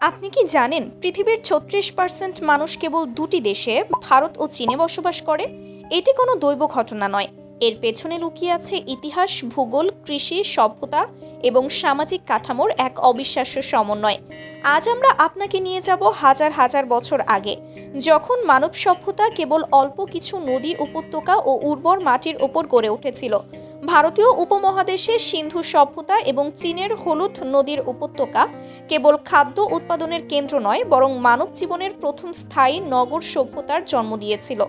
আপনি কি জানেন পৃথিবীর ছত্রিশ পার্সেন্ট মানুষ কেবল দুটি দেশে, ভারত ও চীনে বসবাস করে? এটি কোনো দৈব ঘটনা নয়। এর পেছনে লুকিয়ে আছে ইতিহাস, ভূগোল, কৃষি, সভ্যতা এবং সামাজিক কাঠামোর এক অবিশ্বাস্য সমন্বয়। আজ আমরা আপনাকে নিয়ে যাব হাজার হাজার বছর আগে, যখন মানব সভ্যতা কেবল অল্প কিছু নদী উপত্যকা ও উর্বর মাটির ওপর গড়ে উঠেছিল। ভারতীয় উপমহাদেশে সিন্ধু সভ্যতা এবং চীনের হলুদ নদীর উপত্যকা কেবল খাদ্য উৎপাদনের কেন্দ্র নয়, বরং মানব জীবনের প্রথম স্থায়ী নগর সভ্যতার জন্ম দিয়েছিল।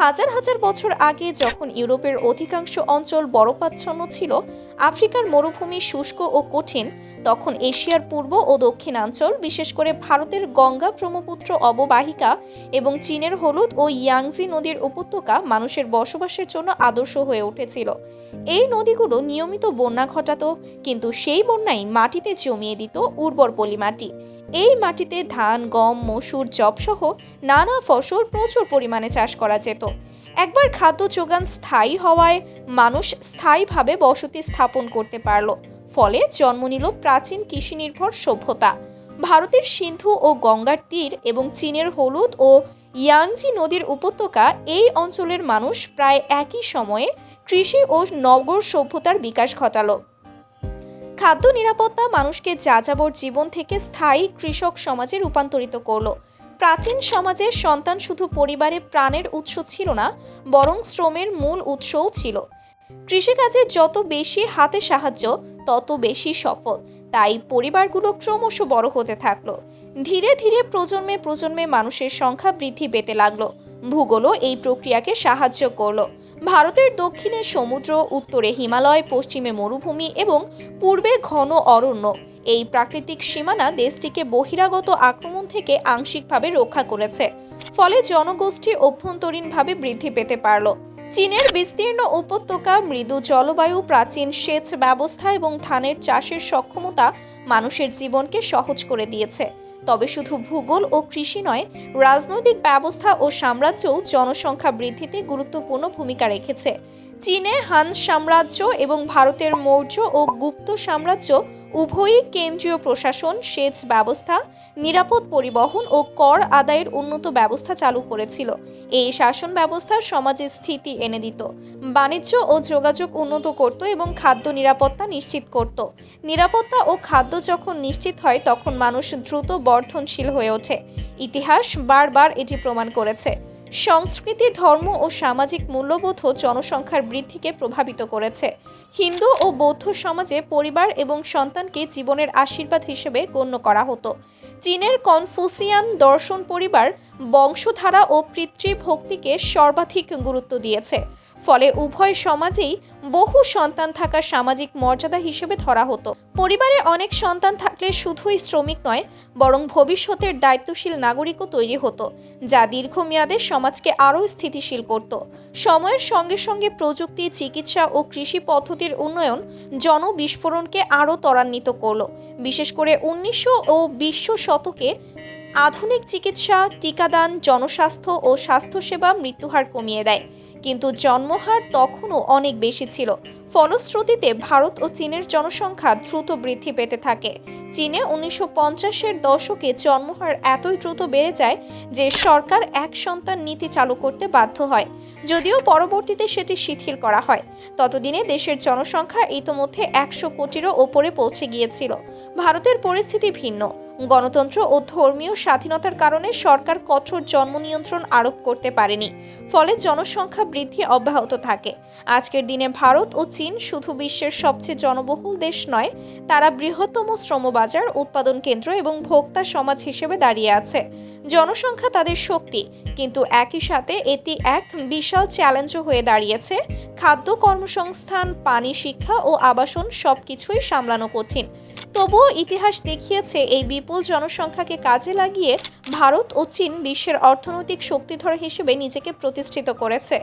হাজার হাজার বছর আগে যখন ইউরোপের অধিকাংশ অঞ্চল বরফাচ্ছন্ন ছিল, আফ্রিকার মরুভূমি শুষ্ক ও কঠিন, তখন এশিয়ার পূর্ব ও দক্ষিণাঞ্চল, বিশেষ করে ভারতের গঙ্গা ব্রহ্মপুত্র অববাহিকা এবং চীনের হলুদ ও ইয়াংজি নদীর উপত্যকা মানুষের বসবাসের জন্য আদর্শ হয়ে উঠেছিল। এই নদীগুলো নিয়মিত বন্যা ঘটাতো, কিন্তু সেই বন্যাই মাটিতে জমিয়ে দিত উর্বর পলিমাটি এই মাটিতে ধান, গম, মসুর জবসহ নানা ফসল প্রচুর পরিমাণে চাষ করা যেত। একবার খাদ্য যোগান স্থায়ী হওয়ায় মানুষ স্থায়ীভাবে বসতি স্থাপন করতে পারল, ফলে জন্ম নিল প্রাচীন কৃষি নির্ভর সভ্যতা। ভারতের সিন্ধু ও গঙ্গার তীর এবং চীনের হলুদ ও ইয়াংজি নদীর উপত্যকা এই অঞ্চলের মানুষ প্রায় একই সময়ে কৃষি ও নগর সভ্যতার বিকাশ ঘটালো। খাদ্য নিরাপত্তা মানুষকে যাযাবর জীবন থেকে স্থায়ী কৃষক সমাজে রূপান্তরিত করল। প্রাচীন সমাজে সন্তান শুধু পরিবারে প্রাণের উৎস ছিল না, বরং শ্রমের মূল উৎসও ছিল। কৃষিকাজে যত বেশি হাতে সাহায্য, তত বেশি সফল। তাই পরিবারগুলো ক্রমশ বড় হতে থাকল। ধীরে ধীরে প্রজন্মে প্রজন্মে মানুষের সংখ্যা বৃদ্ধি পেতে লাগল। ভূগোলও এই প্রক্রিয়াকে সাহায্য করল। ভারতের দক্ষিণে সমুদ্র, উত্তরে হিমালয়, পশ্চিমে মরুভূমি এবং পূর্বে ঘন অরণ্য। এই প্রাকৃতিক সীমানা দেশটিকে বহিরাগত আক্রমণ থেকে আংশিকভাবে রক্ষা করেছে। ফলে জনগোষ্ঠী অভ্যন্তরীণভাবে বৃদ্ধি পেতে পারল। চীনের বিস্তীর্ণ উপত্যকা, মৃদু জলবায়ু, প্রাচীন সেচ ব্যবস্থা এবং ধানের চাষের সক্ষমতা মানুষের জীবনকে সহজ করে দিয়েছে। তবে শুধু ভূগোল ও কৃষি নয়, রাজনৈতিক ব্যবস্থা ও সাম্রাজ্যও জনসংখ্যা বৃদ্ধিতে গুরুত্বপূর্ণ ভূমিকা রেখেছে। চীনে হান সাম্রাজ্য এবং ভারতের মৌর্য ও গুপ্ত সাম্রাজ্য উভয়ই কেন্দ্রীয় প্রশাসন, সেচ ব্যবস্থা, নিরাপদ পরিবহন ও কর আদায়ের উন্নত ব্যবস্থা চালু করেছিল। এই শাসন ব্যবস্থা সমাজে স্থিতি এনে দিত, বাণিজ্য ও যোগাযোগ উন্নত করত এবং খাদ্য নিরাপত্তা নিশ্চিত করত। নিরাপত্তা ও খাদ্য যখন নিশ্চিত হয়, তখন মানুষ দ্রুত বর্ধনশীল হয়ে ওঠে। ইতিহাস বারবার এটি প্রমাণ করেছে। সংস্কৃতি, ধর্ম ও সামাজিক মূল্যবোধও জনসংখ্যার বৃদ্ধিকে প্রভাবিত করেছে। হিন্দু ও বৌদ্ধ সমাজে পরিবার এবং সন্তানকে জীবনের আশীর্বাদ হিসেবে গণ্য করা হতো। চীনের কনফুসিয়ান দর্শন পরিবার বংশধারা ও পিতৃভক্তিকে সর্বাধিক গুরুত্ব দিয়েছে। ফলে উভয় সমাজেই বহু সন্তান থাকা সামাজিক মর্যাদা হিসেবে ধরা হতো। পরিবারে অনেক সন্তান থাকলে শুধুই শ্রমিক নয়, বরং ভবিষ্যতের দায়িত্বশীল নাগরিকও তৈরি হতো, যা দীর্ঘমেয়াদে সমাজকে আরও স্থিতিশীল করত। সময়ের সঙ্গে সঙ্গে প্রযুক্তি, চিকিৎসা ও কৃষি পদ্ধতির উন্নয়ন জনবিস্ফোরণকে আরও ত্বরান্বিত করল। বিশেষ করে উনিশশো ও বিশ শতকে আধুনিক চিকিৎসা, টিকাদান, জনস্বাস্থ্য ও স্বাস্থ্যসেবা মৃত্যুহার কমিয়ে দেয়। কিন্তু জন্মহার তখনও অনেক বেশি ছিল। ফলশ্রুতিতে ভারত ও চীনের জনসংখ্যা দ্রুত বৃদ্ধি পেতে থাকে। চীনে উনিশশো পঞ্চাশের দশকে জন্মহার এতই দ্রুত বেড়ে যায় যে সরকার এক সন্তান নীতি চালু করতে বাধ্য হয়। যদিও পরবর্তীতে সেটি শিথিল করা হয়। ততদিনে দেশের জনসংখ্যা ইতোমধ্যে একশো কোটিরও ওপরে পৌঁছে গিয়েছিল। ভারতের পরিস্থিতি ভিন্ন। গণতন্ত্র ও ধর্মীয় স্বাধীনতার কারণে সরকার কঠোর জন্ম নিয়ন্ত্রণ আরোপ করতে পারেনি, ফলে জনসংখ্যা বৃদ্ধি অব্যাহত থাকে। আজকের দিনে ভারত ও চীন শুধু বিশ্বের সবচেয়ে জনবহুল দেশ নয়, তারা বৃহত্তম শ্রমবাজার, উৎপাদন কেন্দ্র এবং ভোক্তা সমাজ হিসেবে দাঁড়িয়ে আছে। জনসংখ্যা তাদের শক্তি, কিন্তু একই সাথে এটি এক বিশাল চ্যালেঞ্জও হয়ে দাঁড়িয়েছে খাদ্য কর্মসংস্থান, পানি শিক্ষা ও আবাসন সবকিছুই সামলানো কঠিন। তবুও ইতিহাস দেখিয়েছে এই বিপুল জনসংখ্যাকে কাজে লাগিয়ে ভারত ও চীন বিশ্বের অর্থনৈতিক শক্তিধর হিসেবে নিজেকে প্রতিষ্ঠিত করেছে।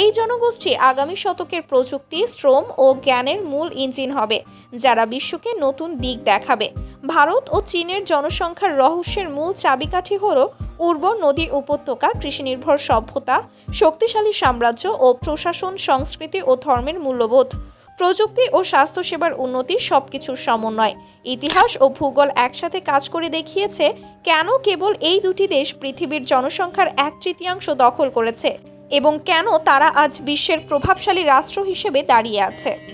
এই জনগোষ্ঠী আগামী শতকের প্রযুক্তি, শ্রম ও জ্ঞানের মূল ইঞ্জিন হবে, যারা বিশ্বকে নতুন দিক দেখাবে। ভারত ও চীনের জনসংখ্যার রহস্যের মূল চাবিকাঠি হল উর্বর নদী উপত্যকা, কৃষিনির্ভর সভ্যতা, শক্তিশালী সাম্রাজ্য ও প্রশাসন সংস্কৃতি ও ধর্মের মূল্যবোধ। প্রযুক্তি ও স্বাস্থ্যসেবার উন্নতি সবকিছুর সমন্বয়। ইতিহাস ও ভূগোল একসাথে কাজ করে দেখিয়েছে কেন কেবল এই দুটি দেশ পৃথিবীর জনসংখ্যার এক তৃতীয়াংশ দখল করেছে এবং কেন তারা আজ বিশ্বের প্রভাবশালী রাষ্ট্র হিসেবে দাঁড়িয়ে আছে।